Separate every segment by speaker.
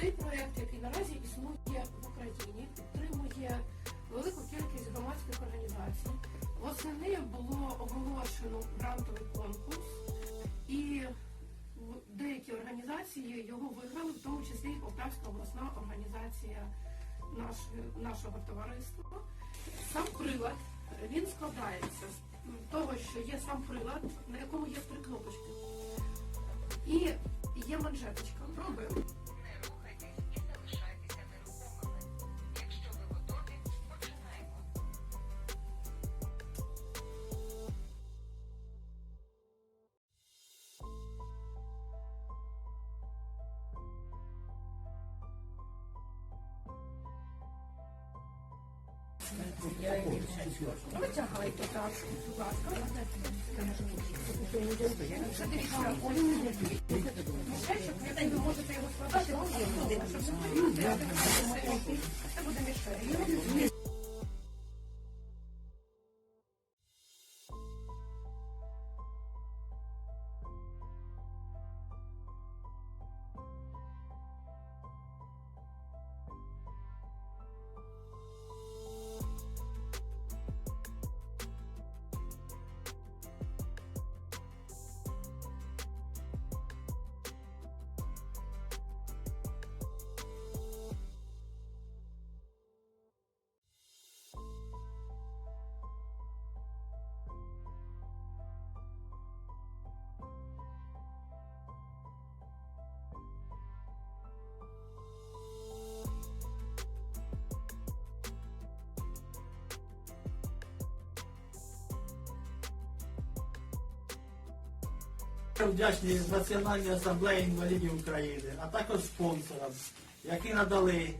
Speaker 1: Цей проект, який наразі існує в Україні, підтримує велику кількість громадських організацій. Восени було оголошено грантовий конкурс, і деякі організації його виграли, в тому числі і Полтавська обласна організація нашого товариства. Сам прилад він складається з того, що є сам прилад, на якому є три кнопочки. І є манжеточка. Пробуємо. Витягайте так, будь це буде мішечок.
Speaker 2: Вдячні Національній асамблеї інвалідів України, а також спонсорам, які надали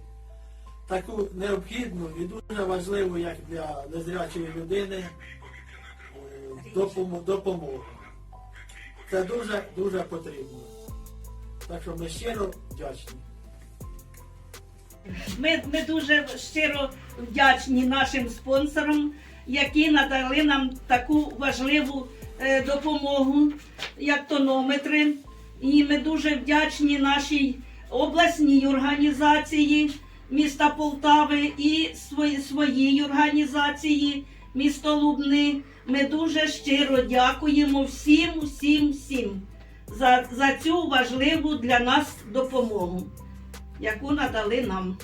Speaker 2: таку необхідну і дуже важливу, як для незрячої людини, е, допомогу. Це дуже дуже потрібно. Так що ми щиро вдячні.
Speaker 3: Ми, ми дуже щиро вдячні нашим спонсорам, які надали нам таку важливу е, допомогу, як тонометри. І ми дуже вдячні нашій обласній організації міста Полтави і своїй організації місто Лубни. Ми дуже щиро дякуємо всім, всім, всім за, за цю важливу для нас допомогу, яку надали нам.